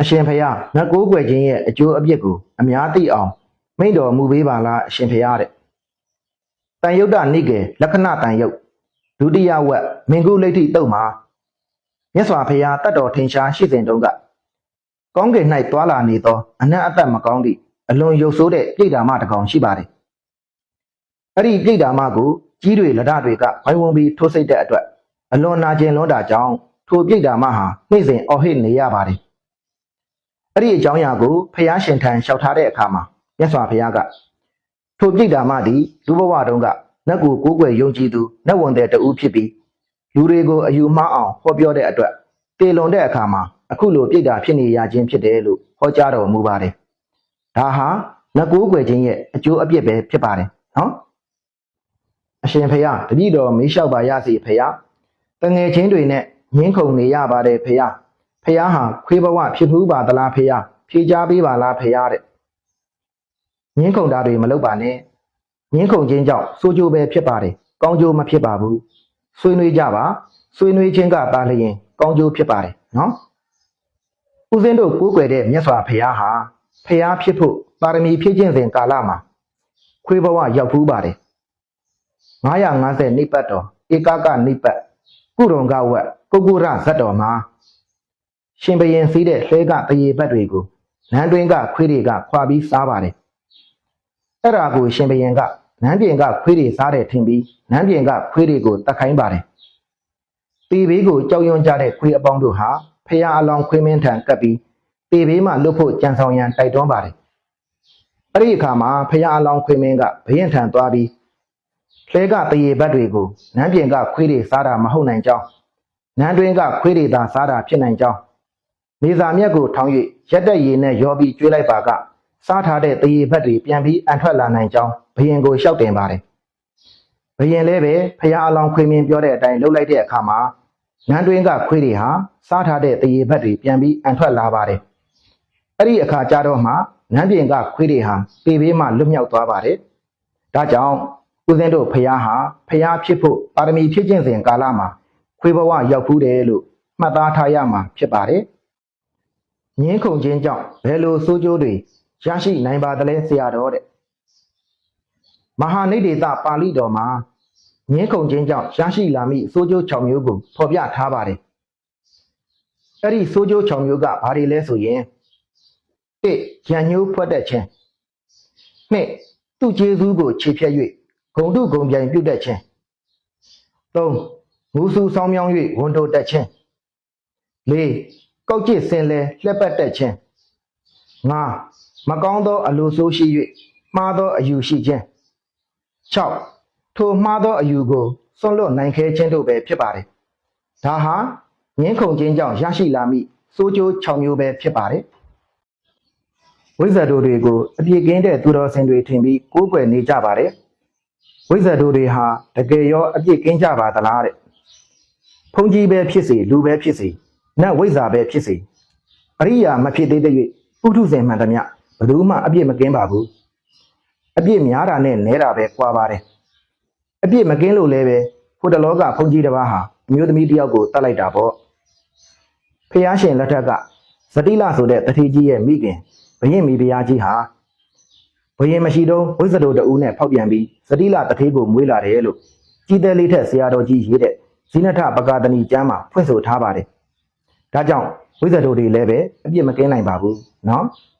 အရှင်ဖျားငါကိုးကွယ်ခြင်းရဲ့အကျိုးအပြစ်ကိုအများသိအောင်မိန့်တော်မူပေးပါလားအရှင်ဖျားတဲ့တန်ယုတ်တနိကေလက္ခဏတန်ယုတ်ဒုတိယဝက်မင်္ဂုလိဋ္ဌိတုတ်မှာမြတ်စွာဘုရားတတ်တော်ထင်ရှားရှိစဉ်တုန်းကကောင်းကင်၌တွာလာနေသောအနတ်အသက်မကောင်းသည့်အလွန်ရုပ်ဆိုးတဲ့ပြိတ္တာမတစ်ကောင်ရှိပါတယ်အဲ့ဒီပြိတ္တာမကိုကြီးတွေလက်ဒတွေကဝိုင်းဝန်းပြီးထိုးစိတ်တဲ့အတွက်အလွန်နာကျင်လွန်းတာကြောင့်ထိုပြိတ္တာမဟာနှိမ့်စဉ်အော်ဟစ်နေရပါတယ် အဲ့ဒီအကြောင်းအရာကိုဖះရှင်ထံလျှောက်ထားတဲ့အခါမှာမြတ်စွာဘုရားကထိုပြိတ္တာမသည်လူဘဝတုန်းကနတ်ကိုကိုးကွယ်ယုံကြည်သူနတ်ဝန်တဲ့တူဖြစ်ပြီးလူတွေကိုအယူမှားအောင်ဟောပြောတဲ့အတွက်တေလွန်တဲ့အခါမှာအခုလိုပြိတ္တာဖြစ်နေရခြင်းဖြစ်တယ်လို့ဟောကြားတော်မူပါတယ်။ဒါဟာနတ်ကိုးကွယ်ခြင်းရဲ့အကျိုးအပြစ်ပဲဖြစ်ပါတယ်နော်။အရှင်ဖះတပည့်တော်မေးလျှောက်ပါရစေဖះတငယ်ချင်းတွေနဲ့ငင်းခုန်နေရပါတယ်ဖះ ဖះဟာခွေးဘဝဖြစ်ဘူးပါသလားဖះဖြေချပေးပါလားဖះတဲ့ငင်းခုန်တာတွေမလုပ်ပါနဲ့ငင်းခုန်ခြင်းကြောင့်စိုးကျိုးပဲဖြစ်ပါတယ်ကောင်းကျိုးမဖြစ်ပါဘူးဆွေးနွေးကြပါဆွေးနွေးခြင်းကတားလျင်ကောင်းကျိုးဖြစ်ပါတယ်နော်ဦးဇင်းတို့ကိုးကွယ်တဲ့မြတ်စွာဘုရားဟာဖះဖြစ်ဖို့ပါရမီဖြည့်ခြင်းစဉ်ကာလမှာခွေးဘဝရောက်ဘူးပါတယ်950နိပတ်တော်ဧကကနိပတ်ကုရုံကဝက်ကုက္ကုရဇတ်တော်မှာ ရှင်ဘရင်စီးတဲ့လှဲကတရေဘက်တွေကိုနန်းတွင်းကခွေးတွေကခွာပြီးစားပါတယ်အဲ့ဒါကိုရှင်ဘရင်ကနန်းပြင်ကခွေးတွေစားတယ်ထင်ပြီးနန်းပြင်ကခွေးတွေကိုတတ်ခိုင်းပါတယ်တေဘေးကိုကြောက်ရွံ့ကြတဲ့ခွေးအပေါင်းတို့ဟာဖះအလောင်းခွေးမင်းထံကပ်ပြီးတေဘေးမှလွတ်ဖို့ကြံဆောင်ရန်တိုက်တွန်းပါတယ်အဲ့ဒီအခါမှာဖះအလောင်းခွေးမင်းကဘရင်ထံသွားပြီးလှဲကတရေဘက်တွေကိုနန်းပြင်ကခွေးတွေစားတာမဟုတ်နိုင်ကြောင်းနန်းတွင်းကခွေးတွေသာစားတာဖြစ်နိုင်ကြောင်း နေစာမြက်ကိုထောင်း၍ရက်တက်ရည်နဲ့ရောပြီးကျွေးလိုက်ပါကစားထားတဲ့တရေဘက်တွေပြန်ပြီးအန်ထွက်လာနိုင်ကြောင်းဘယင်ကိုလျှောက်တင်ပါတယ်။ဘယင်လည်းပဲဖះအလောင်းခွေမင်းပြောတဲ့အတိုင်းလှုပ်လိုက်တဲ့အခါမှာနန်းတွင်းကခွေးတွေဟာစားထားတဲ့တရေဘက်တွေပြန်ပြီးအန်ထွက်လာပါတယ်။အဲ့ဒီအခါကျတော့မှနန်းပြင်ကခွေးတွေဟာပေဘေးမှလွတ်မြောက်သွားပါတယ်။ဒါကြောင့်ဦးဇင်းတို့ဖះဟာဖះဖြစ်ဖို့ပါရမီဖြည့်ကျင့်စဉ်ကာလမှာခွေးဘဝရောက်ဖူးတယ်လို့မှတ်သားထားရမှာဖြစ်ပါတယ်။ ငင်းခုန်ခြင်းကြောင့်ဘယ်လိုဆိုးကျိုးတွေရရှိနိုင်ပါသလဲဆရာတော်တဲ့မဟာနိဒေသပါဠိတော်မှာငင်းခုန်ခြင်းကြောင့်ရရှိလာမိဆိုးကျိုး6မျိုးကိုဖော်ပြထားပါတယ်အဲ့ဒီဆိုးကျိုး6မျိုးကဘာတွေလဲဆိုရင်1ရန်ညှိုးဖွက်တဲ့ခြင်း2သူ့ကျေးဇူးကိုခြေဖြတ်၍ဂုံတုဂုံပြိုင်ပြုတ်တဲ့ခြင်း3ငူဆူဆောင်းမြောင်း၍ဝန်တိုတက်ခြင်း၄ ကောက်ကျစ်စင်လဲလှက်ပတ်တက်ခြင်း၅မကောင်းသော အလိုဆိုးရှိ၍မှားသောအယူရှိခြင်း၆ထိုမှားသောအယူကိုစွန့်လွတ်နိုင်ခဲခြင်းတို့ပဲဖြစ်ပါတယ်ဒါဟာငင်းခုန်ခြင်းကြောင့်ရရှိလာမိစိုးကျိုး6မျိုးပဲဖြစ်ပါတယ်ဝိဇ္ဇာတို့တွေကိုအပြည့်ကင်းတဲ့သူတော်စင်တွေထင်ပြီးကိုးကွယ်နေကြပါတယ်ဝိဇ္ဇာတို့တွေဟာတကယ်ရောအပြည့်ကင်းကြပါသလားတဲ့ဖုန်ကြီးပဲဖြစ်စေလူပဲဖြစ်စေ နတ်ဝိဇ္ဇာပဲဖြစ်စေအရိယာမဖြစ်သေးတဲ့၍ပုထုဇဉ်မှန်သမျှဘယ်သူမှအပြစ်မကင်းပါဘူးအပြစ်များတာနဲ့နဲတာပဲကွာပါတယ်အပြစ်မကင်းလို့လည်းပဲဟိုတလောကဖုန်ကြီးတစ်ပါးဟာအမျိုးသမီးတစ်ယောက်ကိုတတ်လိုက်တာပေါ့ဖះရှင်လက်ထက်ကဇတိလဆိုတဲ့တတိကြီးရဲ့မိခင်ဘရင်မိဖုရားကြီးဟာဘရင်မရှိတော့ဝိဇ္ဇတို့တူနဲ့ဖောက်ပြန်ပြီးဇတိလတတိကိုမွေးလာတယ်လို့ကြီးတယ်လေးထက်ဆရာတော်ကြီးရေးတဲ့ဇိနထပကာတဏီကျမ်းမှာဖွင့်ဆိုထားပါတယ်။ ဒါကြောင့်ဝိဇ္ဇာတို့တွေလည်းပဲအပြစ်မကင်းနိုင်ပါဘူးနော်။